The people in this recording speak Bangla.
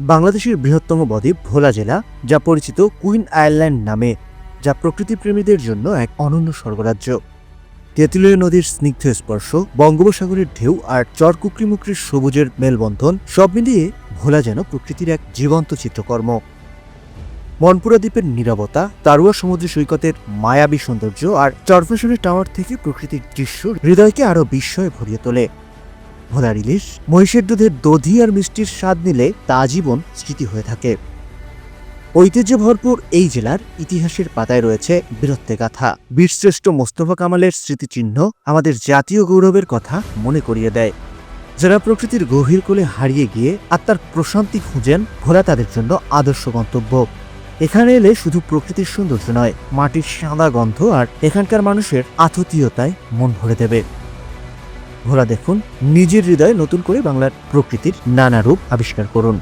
বাংলাদেশের বৃহত্তম বদ্বীপ ভোলা জেলা, যা পরিচিত কুইন আয়ারল্যান্ড নামে, যা প্রকৃতিপ্রেমীদের জন্য এক অনন্য স্বর্গরাজ্য। তেঁতুলিয়া নদীর স্নিগ্ধ স্পর্শ, বঙ্গোপসাগরের ঢেউ আর চরকুকরিমুকরির সবুজের মেলবন্ধন সব মিলিয়ে ভোলা যেন প্রকৃতির এক জীবন্ত চিত্রকর্ম। মনপুরা দ্বীপের নীরবতা, তারুয়া সমুদ্র সৈকতের মায়াবী সৌন্দর্য আর চরফেশনের টাওয়ার থেকে প্রকৃতির দৃশ্য হৃদয়কে আরও বিস্ময়ে ভরিয়ে তোলে। ভোলার ইলিশ, মহিষের দুধের দধি আর মিষ্টির স্বাদ নিলে তা আজীবন স্মৃতি হয়ে থাকে। ঐতিহ্য ভরপুর এই জেলার ইতিহাসের পাতায় রয়েছে বীরত্বে গাথা। বীরশ্রেষ্ঠ মোস্তফা কামালের স্মৃতিচিহ্ন আমাদের জাতীয় গৌরবের কথা মনে করিয়ে দেয়। যারা প্রকৃতির গভীর কোলে হারিয়ে গিয়ে আত্মার প্রশান্তি খুঁজেন, ভোলা তাদের জন্য আদর্শ গন্তব্য। এখানে এলে শুধু প্রকৃতির সৌন্দর্য নয়, মাটির সাদা গন্ধ আর এখানকার মানুষের আততীয়তায় মন ভরে দেবে। ভোলা দেখুন। নিজের হৃদয়ে নতুন করে বাংলার প্রকৃতির নানা রূপ আবিষ্কার করুন।